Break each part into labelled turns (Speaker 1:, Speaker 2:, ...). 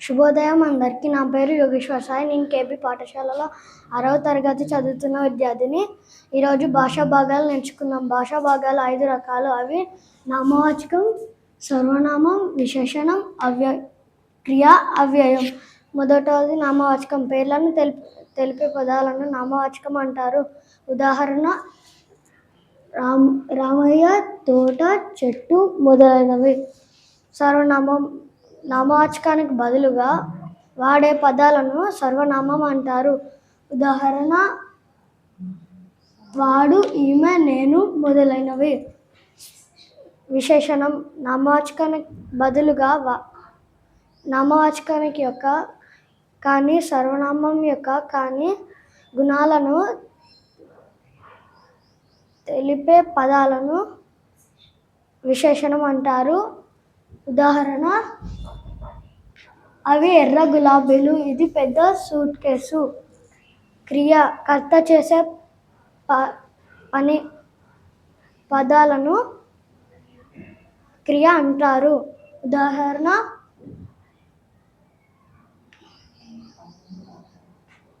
Speaker 1: శుభోదయం. అందరికీ నా పేరు యోగేశ్వర్ సాయి. నేను కేపీ పాఠశాలలో ఆరవ తరగతి చదువుతున్న విద్యార్థిని. ఈరోజు భాషా భాగాలు నేర్చుకుందాం. భాషా భాగాలు ఐదు రకాలు. అవి నామవాచకం సర్వనామం విశేషణం అవ్య క్రియ అవ్యయం. మొదటది నామవాచకం. పేర్లను తెలిపి తెలిపే పదాలను నామవాచకం అంటారు. ఉదాహరణ రామ్ రామయ్య తోట చెట్టు మొదలైనవి. సర్వనామం నామవాచకానికి బదులుగా వాడే పదాలను సర్వనామం అంటారు. ఉదాహరణ వాడు ఈమె నేను మొదలైనవి. విశేషణం నామవాచకానికి బదులుగా వా నామవాచకానికి యొక్క కానీ సర్వనామం యొక్క కానీ గుణాలను తెలిపే పదాలను విశేషణం అంటారు. ఉదాహరణ అవి ఎర్ర గులాబీలు. ఇది పెద్ద సూట్ కేసు. క్రియ కర్త చేసే ప పని పదాలను క్రియ అంటారు. ఉదాహరణ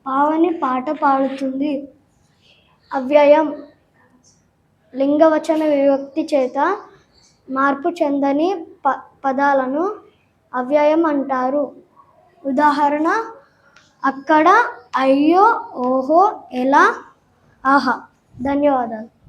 Speaker 1: పావని పాట పాడుతుంది. అవ్యయం లింగవచన వివక్తి చేత మార్పు చెందని ప పదాలను అవ్యయం అంటారు. ఉదాహరణ అక్కడ అయ్యో ఓహో ఎలా? ఆహా ధన్యవాదాలు.